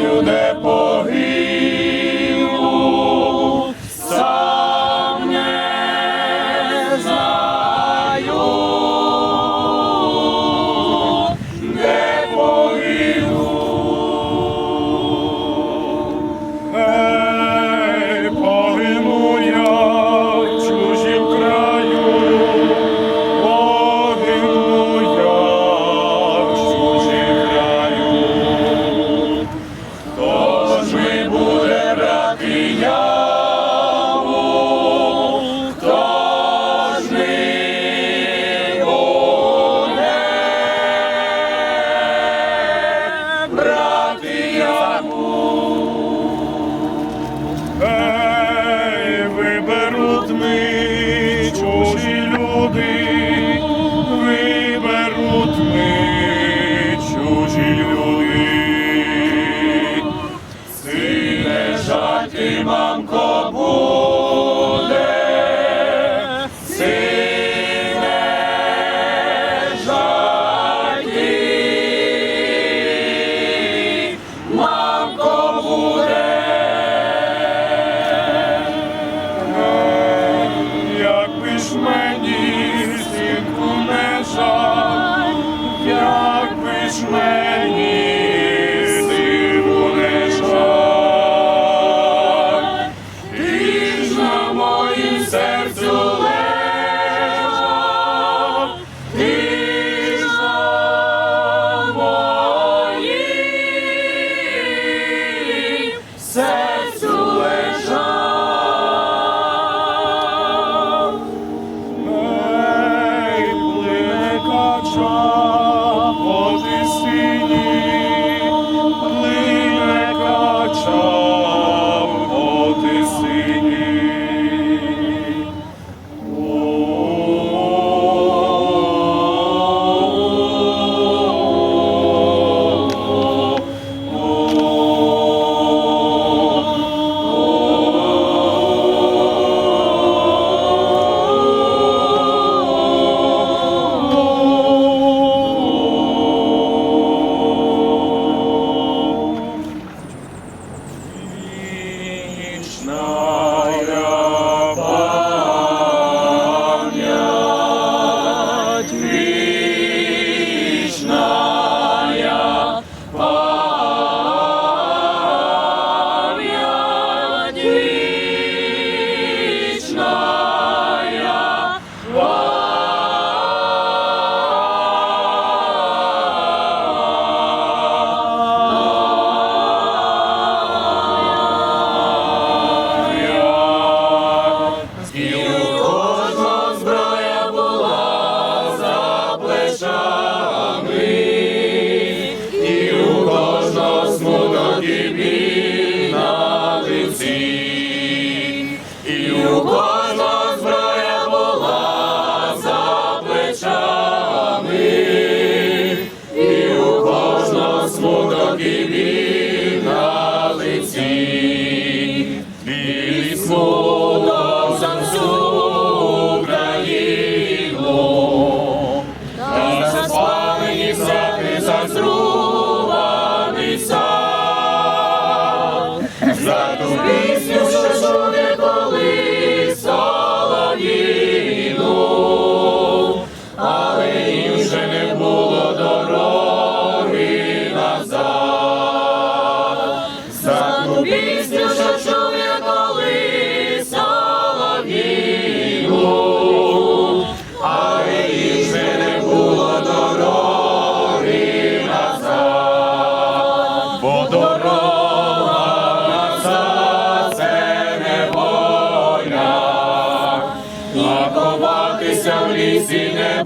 знаю, де по. я. ти, мамко, будь. try. За ту пісню, Ensina